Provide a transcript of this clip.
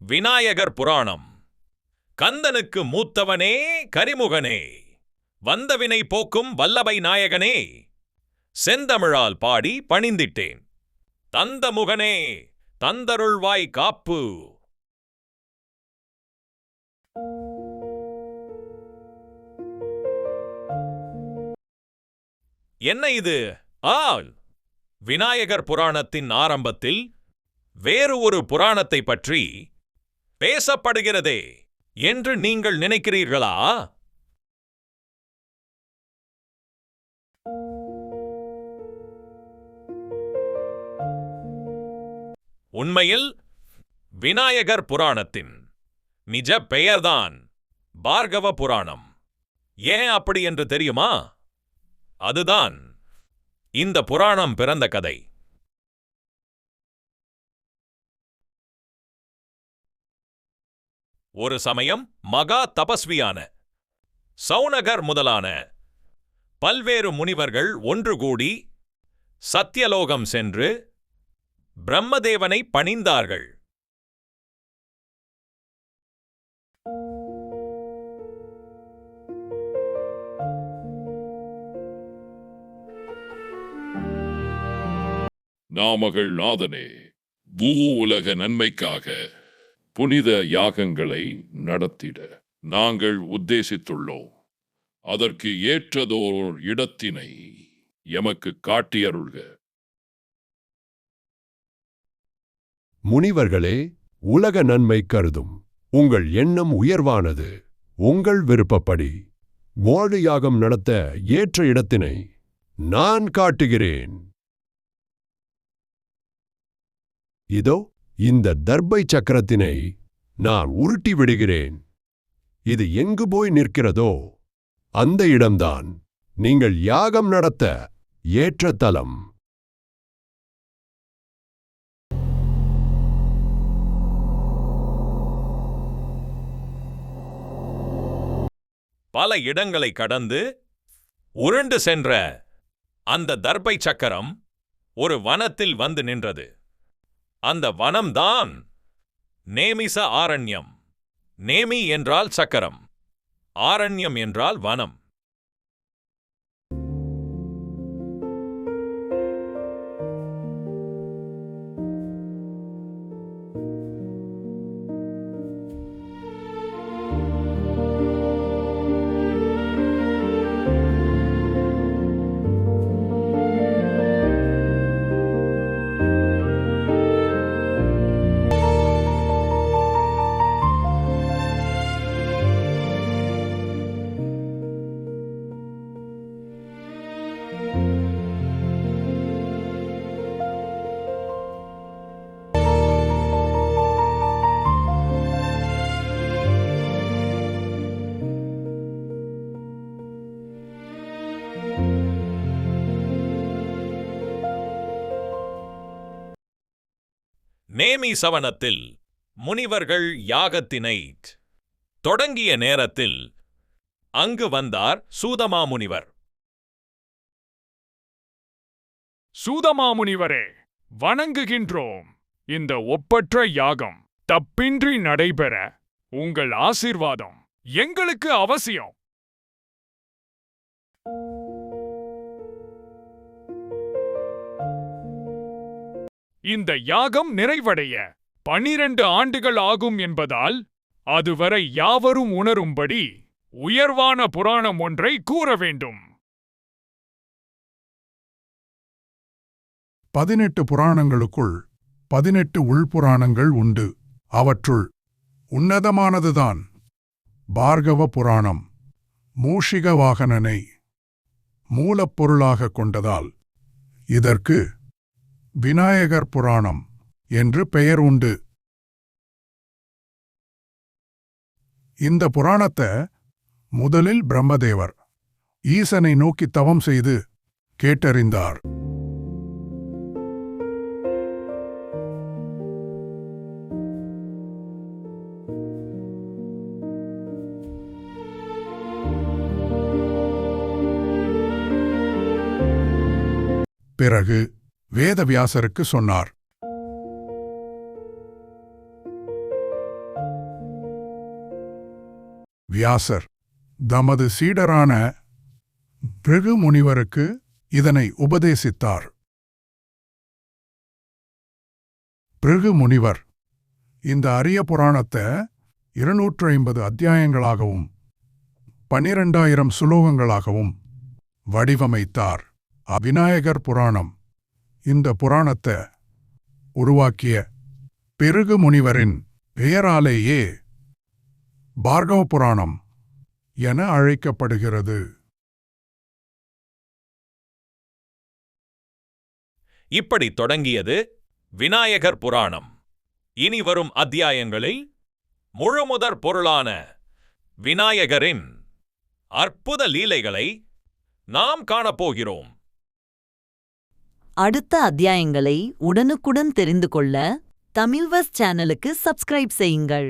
விநாயகர் புராணம். கந்தனுக்கு மூத்தவனே கரிமுகனே வந்தவினை போக்கும் வல்லபை நாயகனே செந்தமிழால் பாடி பணிந்திட்டேன். தந்தமுகனே தந்தருள்வாய் காப்பு. என்ன இது? ஆல் விநாயகர் புராணத்தின் ஆரம்பத்தில் வேறு ஒரு புராணத்தை பற்றி பேசப்படுகிறதே என்று நீங்கள் நினைக்கிறீர்களா? உண்மையில் விநாயகர் புராணத்தின் நிஜ பெயர்தான் பார்கவ புராணம். ஏன் அப்படி என்று தெரியுமா? அதுதான் இந்த புராணம் பிறந்த கதை. ஒரு சமயம் மகா தபஸ்வியான சௌனகர் முதலான பல்வேறு முனிவர்கள் ஒன்று கூடி சத்தியலோகம் சென்று பிரம்மதேவனை பணிந்தார்கள். நாமகள் நாதனே பூ உலக நன்மைக்காக புனித யாகங்களை நடத்திட நாங்கள் உத்தேசித்துள்ளோம். அதற்கு ஏற்றதோர் இடத்தினை எமக்கு காட்டியருள்க. முனிவர்களே உலக நன்மை கருதும். உங்கள் எண்ணம் உயர்வானது. உங்கள் விருப்பப்படி வாழு யாகம் நடத்த ஏற்ற இடத்தினை நான் காட்டுகிறேன். இதோ இந்த தர்பை சக்கரத்தினை நான் உருட்டி விடுகிறேன். இது எங்கு போய் நிற்கிறதோ அந்த இடம்தான் நீங்கள் யாகம் நடத்த ஏற்ற தலம். பல இடங்களை கடந்து உருண்டு சென்ற அந்த தர்பை சக்கரம் ஒரு வனத்தில் வந்து நின்றது. அந்த வனம்தான் நேமிச ஆரண்யம். நேமி என்றால் சக்கரம். ஆரண்யம் என்றால் வனம். நேமி சவனத்தில் முனிவர்கள் யாகத்தினை தொடங்கிய நேரத்தில் அங்கு வந்தார் சூதமாமுனிவர் சூதமாமுனிவரே வணங்குகின்றோம். இந்த ஒப்பற்ற யாகம் தப்பின்றி நடைபெற உங்கள் ஆசீர்வாதம் எங்களுக்கு அவசியம். இந்த யாகம் நிறைவடைய. பனிரெண்டு ஆண்டுகள் ஆகும் என்பதால் அதுவரை யாவரும் உணரும்படி உயர்வான புராணம் ஒன்றை கூற வேண்டும். பதினெட்டு புராணங்களுக்குள் பதினெட்டு உள்புராணங்கள் உண்டு. அவற்றுள் உன்னதமானதுதான் பார்கவ புராணம் மூஷிக வாகனனை மூலப்பொருளாக கொண்டதால். இதற்கு விநாயகர் புராணம் என்று பெயர் உண்டு. இந்த புராணத்தை முதலில் பிரம்மதேவர் ஈசனை நோக்கி தவம் செய்து கேட்டறிந்தார். பிறகு வேதவியாசருக்கு சொன்னார். வியாசர் தமது சீடரான பிருகு முனிவருக்கு இதனை உபதேசித்தார். பிருகு முனிவர் இந்த அரிய புராணத்தை இருநூற்று ஐம்பது அத்தியாயங்களாகவும் பனிரெண்டாயிரம் சுலோகங்களாகவும் வடிவமைத்தார். அவிநாயகர் புராணம். இந்த புராணத்தை உருவாக்கிய பெருகு முனிவரின் பெயராலேயே பார்கவ புராணம் என அழைக்கப்படுகிறது. இப்படி தொடங்கியது விநாயகர் புராணம். இனி வரும் அத்தியாயங்களில் முழுமுதற் பொருளான விநாயகரின் அற்புத லீலைகளை நாம் காணப்போகிறோம். அடுத்த அத்தியாயங்களை உடனுக்குடன் தெரிந்து கொள்ள தமிழ்வஸ் சேனலுக்கு சப்ஸ்கிரைப் செய்யுங்கள்.